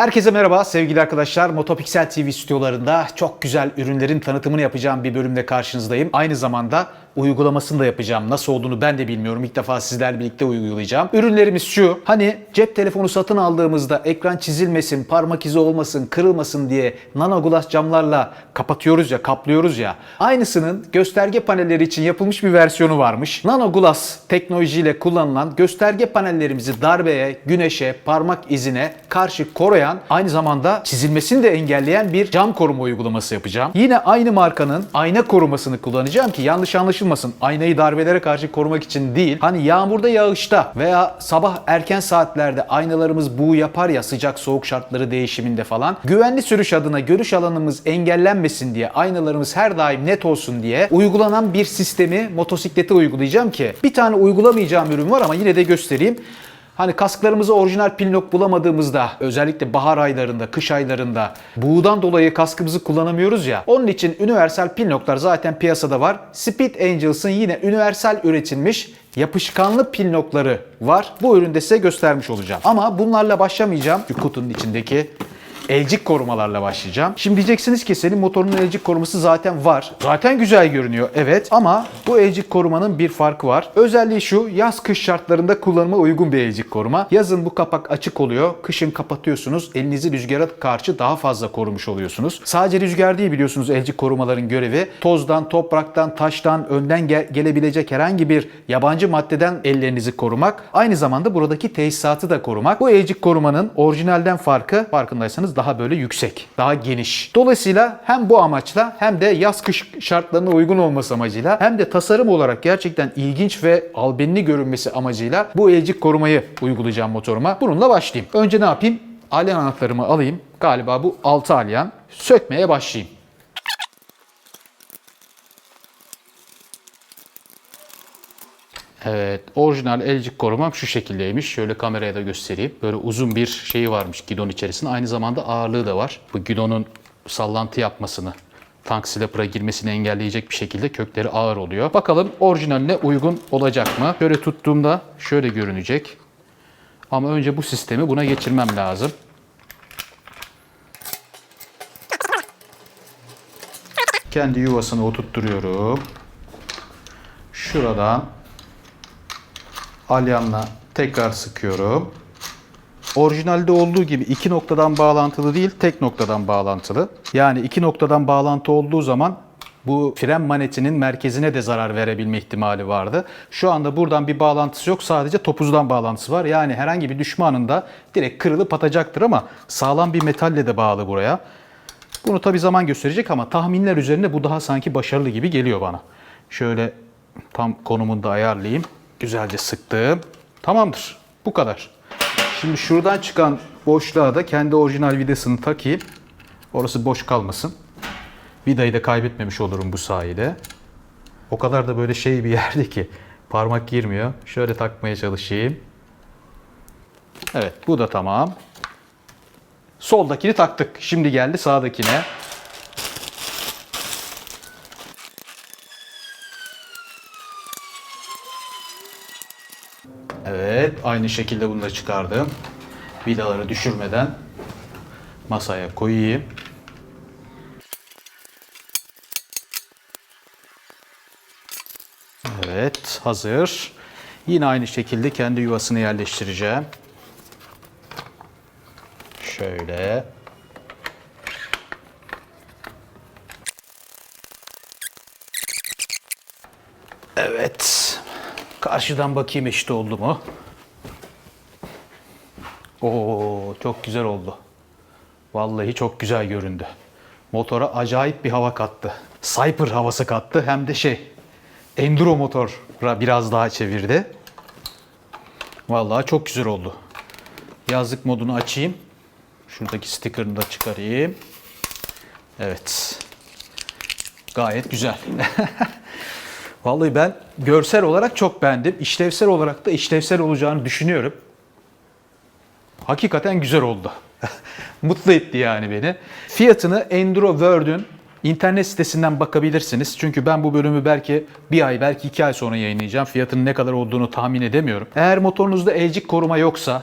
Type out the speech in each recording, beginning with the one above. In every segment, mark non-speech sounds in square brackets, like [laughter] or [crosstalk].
Herkese merhaba sevgili arkadaşlar. Motopixel TV stüdyolarında çok güzel ürünlerin tanıtımını yapacağım bir bölümde karşınızdayım. Aynı zamanda uygulamasını da yapacağım. Nasıl olduğunu ben de bilmiyorum. İlk defa sizlerle birlikte uygulayacağım. Ürünlerimiz şu. Hani cep telefonu satın aldığımızda ekran çizilmesin, parmak izi olmasın, kırılmasın diye nano glass camlarla kapatıyoruz ya, kaplıyoruz ya. Aynısının gösterge panelleri için yapılmış bir versiyonu varmış. Nano glass teknolojiyle kullanılan gösterge panellerimizi darbeye, güneşe, parmak izine karşı koruyan, aynı zamanda çizilmesini de engelleyen bir cam koruma uygulaması yapacağım. Yine aynı markanın ayna korumasını kullanacağım ki yanlış anlaşılmasın. Aynayı darbelere karşı korumak için değil. Hani yağmurda, yağışta veya sabah erken saatlerde aynalarımız buğu yapar ya sıcak soğuk şartları değişiminde falan. Güvenli sürüş adına görüş alanımız engellenmesin diye, aynalarımız her daim net olsun diye uygulanan bir sistemi motosiklete uygulayacağım ki bir tane uygulamayacağım ürün var ama yine de göstereyim. Hani kasklarımızı orijinal pilnok bulamadığımızda özellikle bahar aylarında, kış aylarında buğudan dolayı kaskımızı kullanamıyoruz ya. Onun için universal pilnoklar zaten piyasada var. Speed Angels'ın yine universal üretilmiş yapışkanlı pilnokları var. Bu üründe size göstermiş olacağım. Ama bunlarla başlamayacağım. Şu kutunun içindeki elcik korumalarla başlayacağım. Şimdi diyeceksiniz ki senin motorunun elcik koruması zaten var. Zaten güzel görünüyor evet ama bu elcik korumanın bir farkı var. Özelliği şu yaz kış şartlarında kullanıma uygun bir elcik koruma. Yazın bu kapak açık oluyor. Kışın kapatıyorsunuz. Elinizi rüzgara karşı daha fazla korumuş oluyorsunuz. Sadece rüzgar değil biliyorsunuz elcik korumaların görevi. Tozdan, topraktan, taştan, önden gel- gelebilecek herhangi bir yabancı maddeden ellerinizi korumak. Aynı zamanda buradaki tesisatı da korumak. Bu elcik korumanın orijinalden farkı farkındaysanız daha böyle yüksek, daha geniş. Dolayısıyla hem bu amaçla hem de yaz kış şartlarına uygun olması amacıyla hem de tasarım olarak gerçekten ilginç ve albenili görünmesi amacıyla bu elcik korumayı uygulayacağım motoruma. Bununla başlayayım. Önce ne yapayım? Alyan anahtarımı alayım. Galiba bu 6 alyan. Sökmeye başlayayım. Evet, orijinal elcik korumam şu şekildeymiş. Şöyle kameraya da göstereyim. Böyle uzun bir şeyi varmış gidon içerisinde. Aynı zamanda ağırlığı da var. Bu gidonun sallantı yapmasını, tank slapper'a girmesini engelleyecek bir şekilde kökleri ağır oluyor. Bakalım orijinaline uygun olacak mı? Şöyle tuttuğumda şöyle görünecek. Ama önce bu sistemi buna geçirmem lazım. Kendi yuvasını oturtturuyorum. Şuradan alyanla tekrar sıkıyorum. Orijinalde olduğu gibi iki noktadan bağlantılı değil, tek noktadan bağlantılı. Yani iki noktadan bağlantı olduğu zaman bu fren manetinin merkezine de zarar verebilme ihtimali vardı. Şu anda buradan bir bağlantısı yok. Sadece topuzdan bağlantısı var. Yani herhangi bir düşmanında direkt kırılıp atacaktır ama sağlam bir metalle de bağlı buraya. Bunu tabi zaman gösterecek ama tahminler üzerine bu daha sanki başarılı gibi geliyor bana. Şöyle tam konumunda ayarlayayım. Güzelce sıktım. Tamamdır. Bu kadar. Şimdi şuradan çıkan boşluğa da kendi orijinal vidasını takayım. Orası boş kalmasın. Vidayı da kaybetmemiş olurum bu sayede. O kadar da böyle şey bir [laughs] yerde ki parmak girmiyor. Şöyle takmaya çalışayım. Evet bu da tamam. Soldakini taktık. Şimdi geldi sağdakine. Evet, aynı şekilde bunu da çıkardım. Vidaları düşürmeden masaya koyayım. Evet, hazır. Yine aynı şekilde kendi yuvasını yerleştireceğim. Şöyle. Evet. Karşıdan bakayım eşit oldu mu? Oo, çok güzel oldu. Vallahi çok güzel göründü. Motora acayip bir hava kattı. Cyper havası kattı hem de şey enduro motora biraz daha çevirdi. Vallahi çok güzel oldu. Yazlık modunu açayım. Şuradaki sticker'ını da çıkarayım. Evet. Gayet güzel. [laughs] Vallahi ben görsel olarak çok beğendim. İşlevsel olarak da işlevsel olacağını düşünüyorum. Hakikaten güzel oldu. [laughs] Mutlu etti yani beni. Fiyatını Enduro World'ün internet sitesinden bakabilirsiniz. Çünkü ben bu bölümü belki bir ay, belki iki ay sonra yayınlayacağım. Fiyatının ne kadar olduğunu tahmin edemiyorum. Eğer motorunuzda elcik koruma yoksa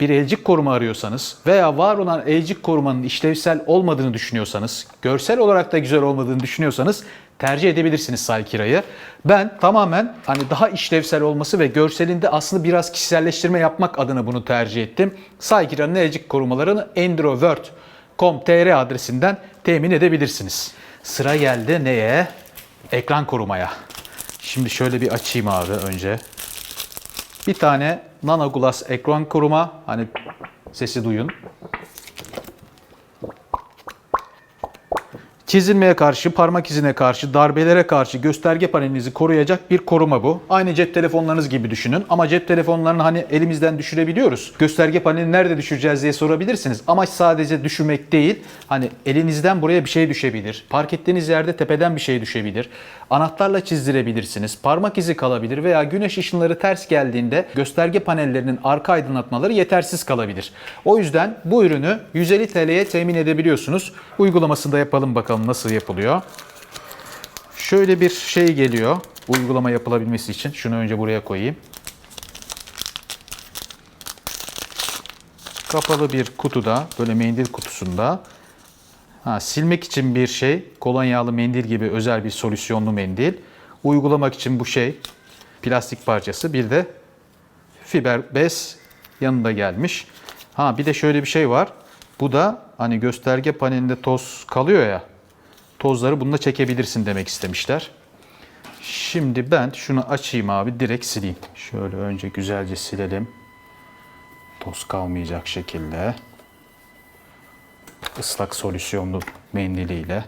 bir elcik koruma arıyorsanız veya var olan elcik korumanın işlevsel olmadığını düşünüyorsanız, görsel olarak da güzel olmadığını düşünüyorsanız tercih edebilirsiniz Saikira'yı. Ben tamamen hani daha işlevsel olması ve görselinde aslında biraz kişiselleştirme yapmak adına bunu tercih ettim. Saikira'nın elcik korumalarını endrovert.com.tr adresinden temin edebilirsiniz. Sıra geldi neye? Ekran korumaya. Şimdi şöyle bir açayım abi önce. Bir tane Nano Glass ekran koruma. Hani sesi duyun. Çizilmeye karşı, parmak izine karşı, darbelere karşı gösterge panelinizi koruyacak bir koruma bu. Aynı cep telefonlarınız gibi düşünün. Ama cep telefonlarını hani elimizden düşürebiliyoruz. Gösterge panelini nerede düşüreceğiz diye sorabilirsiniz. Amaç sadece düşürmek değil. Hani elinizden buraya bir şey düşebilir. Park ettiğiniz yerde tepeden bir şey düşebilir. Anahtarla çizdirebilirsiniz. Parmak izi kalabilir veya güneş ışınları ters geldiğinde gösterge panellerinin arka aydınlatmaları yetersiz kalabilir. O yüzden bu ürünü 150 TL'ye temin edebiliyorsunuz. Uygulamasını da yapalım bakalım nasıl yapılıyor. Şöyle bir şey geliyor. Uygulama yapılabilmesi için. Şunu önce buraya koyayım. Kapalı bir kutuda, böyle mendil kutusunda Ha, silmek için bir şey, kolonyalı mendil gibi özel bir solüsyonlu mendil. Uygulamak için bu şey, plastik parçası. Bir de fiber bez yanında gelmiş. Ha bir de şöyle bir şey var. Bu da hani gösterge panelinde toz kalıyor ya. Tozları bununla çekebilirsin demek istemişler. Şimdi ben şunu açayım abi direkt sileyim. Şöyle önce güzelce silelim. Toz kalmayacak şekilde ıslak solüsyonlu mendiliyle.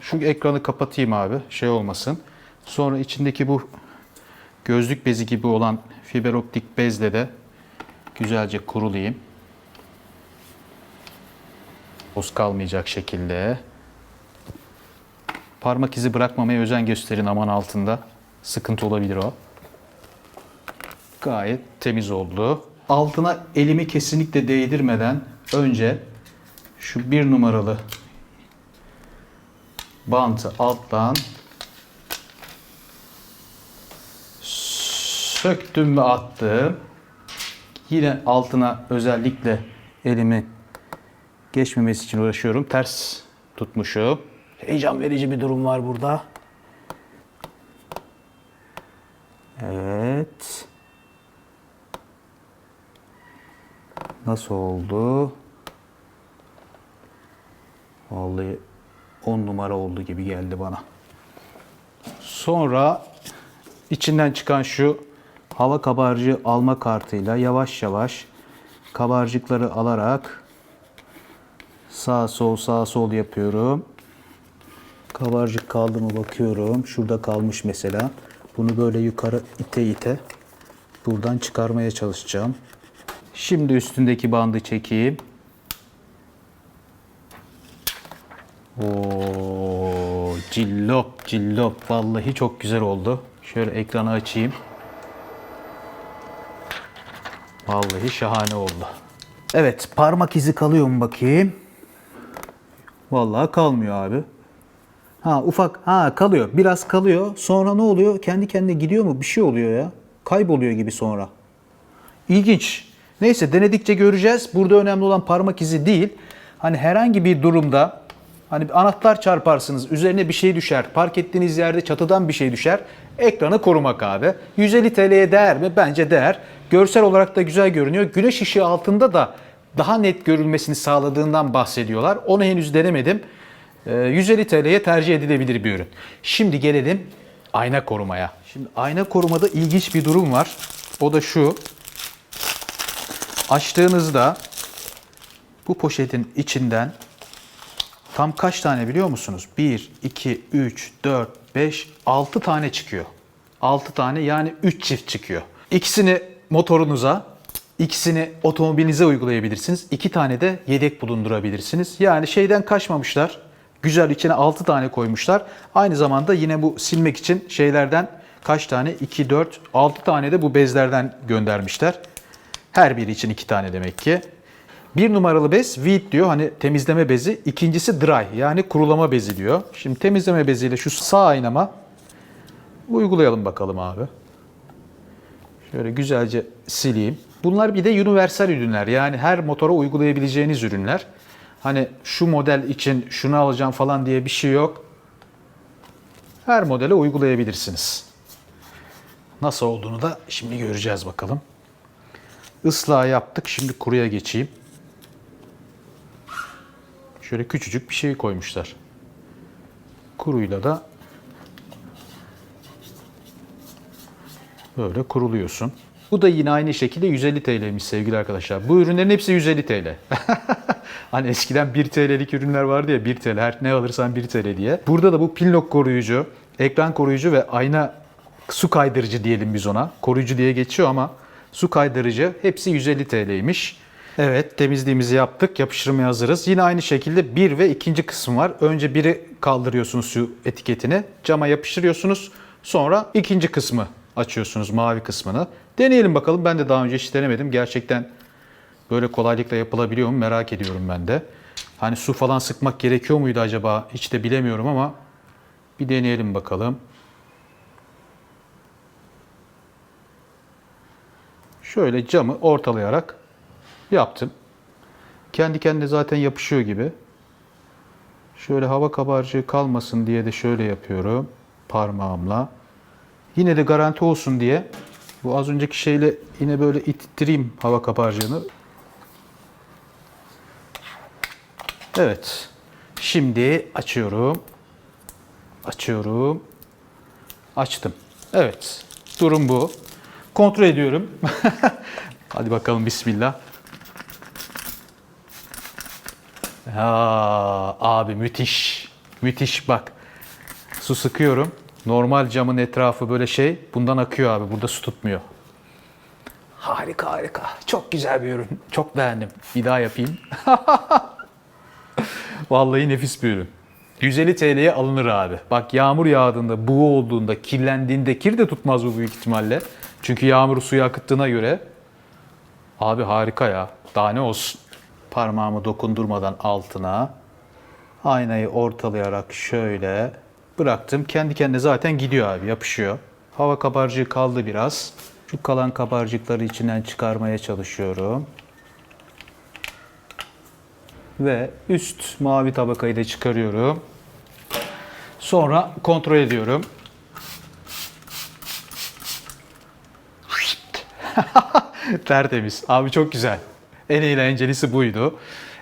Şu ekranı kapatayım abi şey olmasın. Sonra içindeki bu gözlük bezi gibi olan fiber optik bezle de güzelce kurulayım. Toz kalmayacak şekilde. Parmak izi bırakmamaya özen gösterin aman altında. Sıkıntı olabilir o. Gayet temiz oldu. Altına elimi kesinlikle değdirmeden önce şu bir numaralı bantı alttan söktüm ve attım. Yine altına özellikle elimi geçmemesi için uğraşıyorum. Ters tutmuşum. Heyecan verici bir durum var burada. Evet. Nasıl oldu? Vallahi 10 numara oldu gibi geldi bana. Sonra içinden çıkan şu hava kabarcığı alma kartıyla yavaş yavaş kabarcıkları alarak sağ sol sağ sol yapıyorum. Kabarcık kaldı mı bakıyorum. Şurada kalmış mesela. Bunu böyle yukarı ite ite buradan çıkarmaya çalışacağım. Şimdi üstündeki bandı çekeyim. Oo, cillop cillop. Vallahi çok güzel oldu. Şöyle ekranı açayım. Vallahi şahane oldu. Evet, parmak izi kalıyor mu bakayım? Vallahi kalmıyor abi. Ha ufak ha kalıyor. Biraz kalıyor. Sonra ne oluyor? Kendi kendine gidiyor mu? Bir şey oluyor ya. Kayboluyor gibi sonra. İlginç. Neyse denedikçe göreceğiz. Burada önemli olan parmak izi değil. Hani herhangi bir durumda hani anahtar çarparsınız, üzerine bir şey düşer, park ettiğiniz yerde çatıdan bir şey düşer. Ekranı korumak abi. 150 TL'ye değer mi? Bence değer. Görsel olarak da güzel görünüyor. Güneş ışığı altında da daha net görülmesini sağladığından bahsediyorlar. Onu henüz denemedim. Ee, 150 TL'ye tercih edilebilir bir ürün. Şimdi gelelim ayna korumaya. Şimdi ayna korumada ilginç bir durum var. O da şu. Açtığınızda bu poşetin içinden tam kaç tane biliyor musunuz? 1, 2, 3, 4, 5, 6 tane çıkıyor. 6 tane yani 3 çift çıkıyor. İkisini motorunuza, ikisini otomobilinize uygulayabilirsiniz. 2 tane de yedek bulundurabilirsiniz. Yani şeyden kaçmamışlar. Güzel içine 6 tane koymuşlar. Aynı zamanda yine bu silmek için şeylerden kaç tane? 2, 4, 6 tane de bu bezlerden göndermişler. Her biri için 2 tane demek ki. Bir numaralı bez wheat diyor hani temizleme bezi. İkincisi dry yani kurulama bezi diyor. Şimdi temizleme beziyle şu sağ aynama uygulayalım bakalım abi. Şöyle güzelce sileyim. Bunlar bir de universal ürünler. Yani her motora uygulayabileceğiniz ürünler. Hani şu model için şunu alacağım falan diye bir şey yok. Her modele uygulayabilirsiniz. Nasıl olduğunu da şimdi göreceğiz bakalım. Islağı yaptık. Şimdi kuruya geçeyim. Şöyle küçücük bir şey koymuşlar. Kuruyla da böyle kuruluyorsun. Bu da yine aynı şekilde 150 TL'ymiş sevgili arkadaşlar. Bu ürünlerin hepsi 150 TL. [laughs] hani eskiden 1 TL'lik ürünler vardı ya 1 TL her ne alırsan 1 TL diye. Burada da bu pinlock koruyucu, ekran koruyucu ve ayna su kaydırıcı diyelim biz ona. Koruyucu diye geçiyor ama su kaydırıcı hepsi 150 TL'ymiş. Evet temizliğimizi yaptık. Yapıştırmaya hazırız. Yine aynı şekilde bir ve ikinci kısım var. Önce biri kaldırıyorsunuz su etiketini. Cama yapıştırıyorsunuz. Sonra ikinci kısmı açıyorsunuz mavi kısmını. Deneyelim bakalım. Ben de daha önce hiç denemedim. Gerçekten böyle kolaylıkla yapılabiliyor mu merak ediyorum ben de. Hani su falan sıkmak gerekiyor muydu acaba? Hiç de bilemiyorum ama bir deneyelim bakalım. Şöyle camı ortalayarak yaptım. Kendi kendine zaten yapışıyor gibi. Şöyle hava kabarcığı kalmasın diye de şöyle yapıyorum parmağımla. Yine de garanti olsun diye bu az önceki şeyle yine böyle ittireyim hava kabarcığını. Evet. Şimdi açıyorum. Açıyorum. Açtım. Evet. Durum bu. Kontrol ediyorum. [laughs] Hadi bakalım bismillah. Aa, abi müthiş. Müthiş bak. Su sıkıyorum. Normal camın etrafı böyle şey. Bundan akıyor abi. Burada su tutmuyor. Harika harika. Çok güzel bir ürün. Çok beğendim. Bir daha yapayım. [laughs] Vallahi nefis bir ürün. 150 TL'ye alınır abi. Bak yağmur yağdığında, buğu olduğunda, kirlendiğinde kir de tutmaz bu büyük ihtimalle. Çünkü yağmur suyu akıttığına göre. Abi harika ya. Daha ne olsun. Parmağımı dokundurmadan altına aynayı ortalayarak şöyle bıraktım. Kendi kendine zaten gidiyor abi yapışıyor. Hava kabarcığı kaldı biraz. Şu kalan kabarcıkları içinden çıkarmaya çalışıyorum. Ve üst mavi tabakayı da çıkarıyorum. Sonra kontrol ediyorum. [laughs] Tertemiz. Abi çok güzel. En eğlencelisi buydu.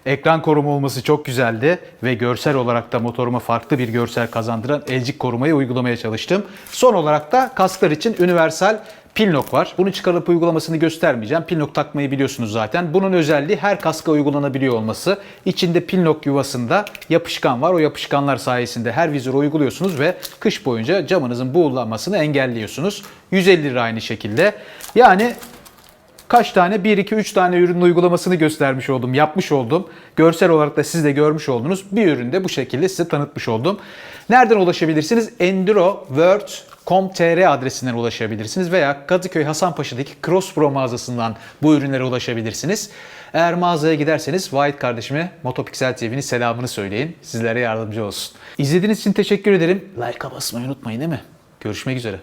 Ekran koruma olması çok güzeldi ve görsel olarak da motoruma farklı bir görsel kazandıran elcik korumayı uygulamaya çalıştım. Son olarak da kasklar için universal Pinlock var. Bunu çıkarıp uygulamasını göstermeyeceğim. Pinlock takmayı biliyorsunuz zaten. Bunun özelliği her kaska uygulanabiliyor olması. İçinde Pinlock yuvasında yapışkan var. O yapışkanlar sayesinde her vizöre uyguluyorsunuz ve kış boyunca camınızın buğulanmasını engelliyorsunuz. 150 lira aynı şekilde. Yani kaç tane 1 2 3 tane ürünün uygulamasını göstermiş oldum, yapmış oldum. Görsel olarak da siz de görmüş oldunuz. Bir üründe bu şekilde size tanıtmış oldum. Nereden ulaşabilirsiniz? enduroworld.com.tr adresinden ulaşabilirsiniz veya Kadıköy Hasanpaşa'daki Crosspro mağazasından bu ürünlere ulaşabilirsiniz. Eğer mağazaya giderseniz Vahit kardeşime Motopixel TV'nin selamını söyleyin. Sizlere yardımcı olsun. İzlediğiniz için teşekkür ederim. Like'a basmayı unutmayın değil mi? Görüşmek üzere.